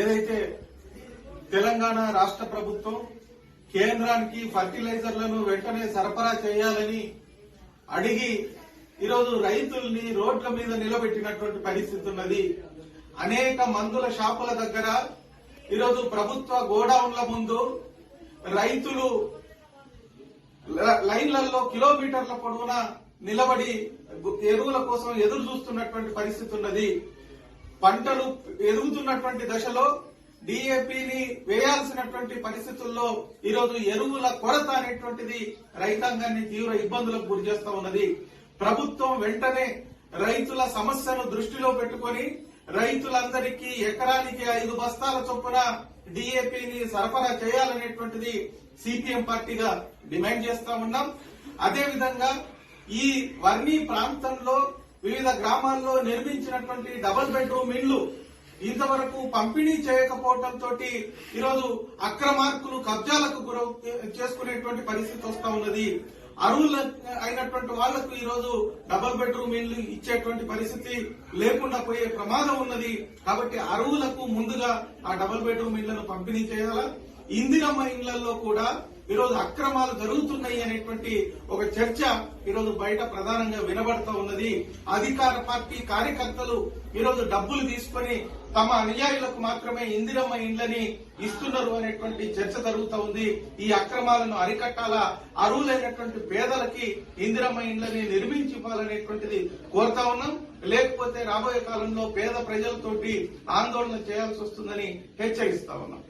ఏదైతే తెలంగాణ రాష్ట్ర ప్రభుత్వం కేంద్రానికి ఫర్టిలైజర్లను వెంటనే సరఫరా చేయాలని అడిగి ఈరోజు రైతుల్ని రోడ్ల మీద నిలబెట్టినటువంటి పరిస్థితి ఉన్నది. అనేక మందుల షాపుల దగ్గర ఈరోజు ప్రభుత్వ గోడౌన్ల ముందు రైతులు లైన్లలో కిలోమీటర్ల పొడవున నిలబడి ఎరువుల కోసం ఎదురు చూస్తున్నటువంటి పరిస్థితి ఉన్నది. పంటలు ఎదుగుతున్నటువంటి దశలో డిఏపిని వేయాల్సినటువంటి పరిస్థితుల్లో ఈరోజు ఎరువుల కొరత అనేటువంటిది రైతాంగాన్ని తీవ్ర ఇబ్బందులకు గురి చేస్తా ఉన్నది. ప్రభుత్వం వెంటనే రైతుల సమస్యను దృష్టిలో పెట్టుకొని రైతులందరికీ ఎకరానికి ఐదు బస్తాల చొప్పున డిఏపిని సరఫరా చేయాలనేటువంటిది సిపిఎం పార్టీగా డిమాండ్ చేస్తా ఉన్నాం. అదేవిధంగా ఈ వర్ణీ ప్రాంతంలో వివిధ గ్రామాల్లో నిర్మించినటువంటి డబుల్ బెడ్రూమ్ ఇండ్లు ఇంతవరకు పంపిణీ చేయకపోవడంతో ఈరోజు అక్రమార్కులు కబ్జాలకు గురవు చేసుకునేటువంటి పరిస్థితి వస్తా ఉన్నది. అరువులు అయినటువంటి వాళ్ళకు ఈరోజు డబల్ డబుల్ బెడ్రూమ్ ఇల్లు ఇచ్చేటువంటి పరిస్థితి లేకుండా పోయే ప్రమాదం ఉన్నది. కాబట్టి అరువులకు ముందుగా ఆ డబుల్ బెడ్రూమ్ ఇళ్ళను పంపిణీ చేయాలా? ఇందిరమ్మ ఇళ్ళలో కూడా ఈరోజు అక్రమాలు జరుగుతున్నాయి అనేటువంటి ఒక చర్చ ఈరోజు బయట ప్రధానంగా వినబడతా ఉన్నది. అధికార పార్టీ కార్యకర్తలు ఈరోజు డబ్బులు తీసుకొని తమ అనుయాయులకు మాత్రమే ఇందిరమ్మ ఇండ్లని ఇస్తున్నారు అనేటువంటి చర్చ జరుగుతూ ఉంది. ఈ అక్రమాలను అరికట్టాలా? అరువులైనటువంటి పేదలకి ఇందిరమ్మ ఇండ్లని నిర్మించి ఇవ్వాలనేటువంటిది కోరుతా ఉన్నాం. లేకపోతే రాబోయే కాలంలో పేద ప్రజలతోటి ఆందోళన చేయాల్సి వస్తుందని హెచ్చరిస్తా ఉన్నాం.